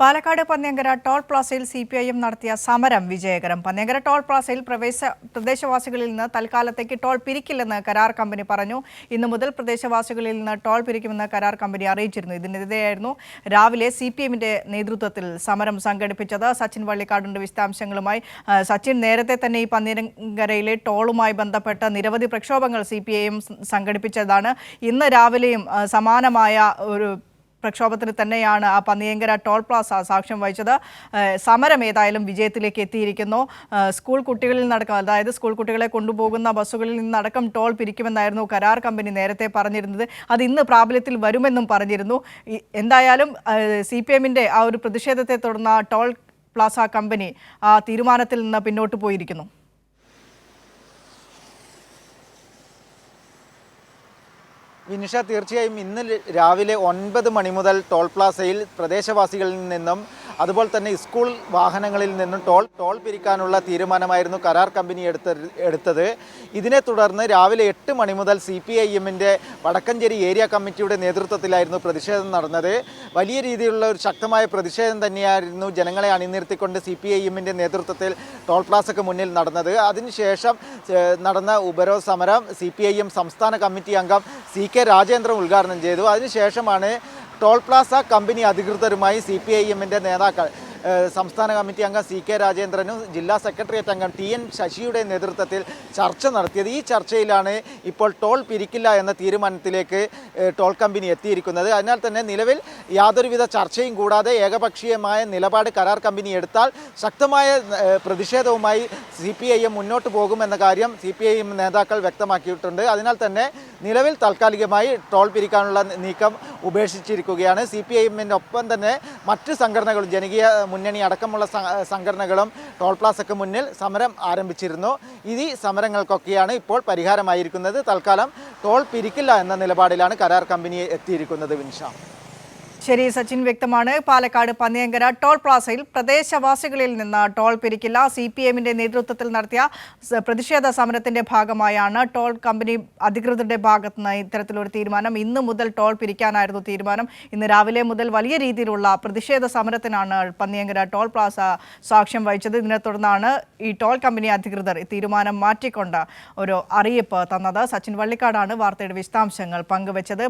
Palakkad Panniyankara toll പ്ലാസയിൽ C P I M നടത്തിയ സമരം വിജയകരം. പന്നിയങ്കര ടോൾ പ്ലാസയിൽ പ്രവേശ പ്രദേശവാസികളിൽ നിന്ന് തൽക്കാലത്തേക്ക് ടോൾ പിരിക്കില്ലെന്ന് കരാർ കമ്പനി പറഞ്ഞു. ഇന്നു മുതൽ പ്രദേശവാസികളിൽ നിന്ന് ടോൾ പിരിക്കുമെന്ന് കരാർ കമ്പനി അറിയിച്ചിരുന്നു. ഇതിനെതിരെയായിരുന്നു രാവിലെ സി പി എമ്മിന്റെ നേതൃത്വത്തിൽ സമരം സംഘടിപ്പിച്ചത്. സച്ചിൻ വള്ളിക്കാടിന്റെ വിശദാംശങ്ങളുമായി. സച്ചിൻ നേരത്തെ തന്നെ ഈ പന്നിയങ്കരയിലെ ടോളുമായി ബന്ധപ്പെട്ട നിരവധി പ്രക്ഷോഭങ്ങൾ സി പി ഐ എം സംഘടിപ്പിച്ചതാണ്. ഇന്ന് രാവിലെയും സമാനമായ ഒരു പ്രക്ഷോഭത്തിന് തന്നെയാണ് ആ പന്നിയങ്കര ടോൾ പ്ലാസ സാക്ഷ്യം വഹിച്ചത്. സമരം ഏതായാലും വിജയത്തിലേക്ക് എത്തിയിരിക്കുന്നു. സ്കൂൾ കുട്ടികളിൽ നടക്കം അതായത് സ്കൂൾ കുട്ടികളെ കൊണ്ടുപോകുന്ന ബസ്സുകളിൽ നിന്നടക്കം ടോൾ പിരിക്കുമെന്നായിരുന്നു കരാർ കമ്പനി നേരത്തെ പറഞ്ഞിരുന്നത്. അത് ഇന്ന് പ്രാബല്യത്തിൽ വരുമെന്നും പറഞ്ഞിരുന്നു. എന്തായാലും സി പി എമ്മിന്റെ ആ ഒരു പ്രതിഷേധത്തെ തുടർന്ന് ടോൾ പ്ലാസ കമ്പനി ആ തീരുമാനത്തിൽ നിന്ന് പിന്നോട്ട് പോയിരിക്കുന്നു. വിനിഷ തീർച്ചയായും ഇന്ന് രാവിലെ ഒൻപത് മണി മുതൽ ടോൾ പ്ലാസയിൽ പ്രദേശവാസികളിൽ നിന്നും അതുപോലെ തന്നെ സ്കൂൾ വാഹനങ്ങളിൽ നിന്നും ടോൾ ടോൾ പിരിക്കാനുള്ള തീരുമാനമായിരുന്നു കരാർ കമ്പനി എടുത്ത എടുത്തത്. ഇതിനെ തുടർന്ന് രാവിലെ എട്ട് മണി മുതൽ സി പി ഐ എമ്മിന്റെ വടക്കഞ്ചേരി ഏരിയ കമ്മിറ്റിയുടെ നേതൃത്വത്തിലായിരുന്നു പ്രതിഷേധം നടന്നത്. വലിയ രീതിയിലുള്ള ഒരു ശക്തമായ പ്രതിഷേധം തന്നെയായിരുന്നു ജനങ്ങളെ അണിനിർത്തിക്കൊണ്ട് സി പി ഐ എമ്മിന്റെ നേതൃത്വത്തിൽ ടോൾ പ്ലാസയ്ക്ക് മുന്നിൽ നടന്നത്. അതിനുശേഷം നടന്ന ഉപരോധ സമരം സി പി ഐ എം സംസ്ഥാന കമ്മിറ്റി അംഗം സി കെ രാജേന്ദ്രൻ ഉദ്ഘാടനം ചെയ്തു. അതിനുശേഷമാണ് ടോൾ പ്ലാസ കമ്പനി അധികൃതരുമായി സി പി ഐ എമ്മിന്റെ നേതാക്കൾ സംസ്ഥാന കമ്മിറ്റി അംഗം സി കെ രാജേന്ദ്രനും ജില്ലാ സെക്രട്ടേറിയറ്റ് അംഗം ടി എൻ ശശിയുടെ നേതൃത്വത്തിൽ ചർച്ച നടത്തിയത്. ഈ ചർച്ചയിലാണ് ഇപ്പോൾ ടോൾ പിരിക്കില്ല എന്ന തീരുമാനത്തിലേക്ക് ടോൾ കമ്പനി എത്തിയിരിക്കുന്നത്. അതിനാൽ തന്നെ നിലവിൽ യാതൊരുവിധ ചർച്ചയും കൂടാതെ ഏകപക്ഷീയമായ നിലപാട് കരാർ കമ്പനി എടുത്താൽ ശക്തമായ പ്രതിഷേധവുമായി സി പി ഐ എം മുന്നോട്ട് പോകുമെന്ന കാര്യം സി പി ഐ എം നേതാക്കൾ വ്യക്തമാക്കിയിട്ടുണ്ട്. അതിനാൽ തന്നെ നിലവിൽ താൽക്കാലികമായി ടോൾ പിരിക്കാനുള്ള നീക്കം ഉപേക്ഷിച്ചിരിക്കുകയാണ്. സി പി ഐ എമ്മിന്റെ ഒപ്പം തന്നെ മറ്റ് സംഘടനകളും ജനകീയ മുന്നണി അടക്കമുള്ള സംഘടനകളും ടോൾ പ്ലാസയ്ക്ക് മുന്നിൽ സമരം ആരംഭിച്ചിരുന്നു. ഈ സമരങ്ങൾക്കൊക്കെയാണ് ഇപ്പോൾ പരിഹാരമായിരിക്കുന്നത്. തൽക്കാലം ടോൾ പിരിക്കില്ല എന്ന നിലപാടിലാണ് കരാർ കമ്പനി എത്തിയിരിക്കുന്നത് വിൻഷ. ശരി സച്ചിൻ വ്യക്തമാണ്. പാലക്കാട് പന്നിയങ്കര ടോൾ പ്ലാസയിൽ പ്രദേശവാസികളിൽ നിന്ന് ടോൾ പിരിക്കില്ല. സി പി എമ്മിന്റെ നേതൃത്വത്തിൽ നടത്തിയ പ്രതിഷേധ സമരത്തിന്റെ ഭാഗമായാണ് ടോൾ കമ്പനി അധികൃതരുടെ ഭാഗത്ത് നിന്ന് ഇത്തരത്തിലൊരു തീരുമാനം. ഇന്ന് മുതൽ ടോൾ പിരിക്കാനായിരുന്നു തീരുമാനം. ഇന്ന് രാവിലെ മുതൽ വലിയ രീതിയിലുള്ള പ്രതിഷേധ സമരത്തിനാണ് പന്നിയങ്കര ടോൾ പ്ലാസ സാക്ഷ്യം വഹിച്ചത്. ഇതിനെ തുടർന്നാണ് ഈ ടോൾ കമ്പനി അധികൃതർ തീരുമാനം മാറ്റിക്കൊണ്ട് ഒരു അറിയിപ്പ് തന്നത്. സച്ചിൻ വള്ളിക്കാടാണ് വാർത്തയുടെ വിശദാംശങ്ങൾ പങ്കുവച്ചത്.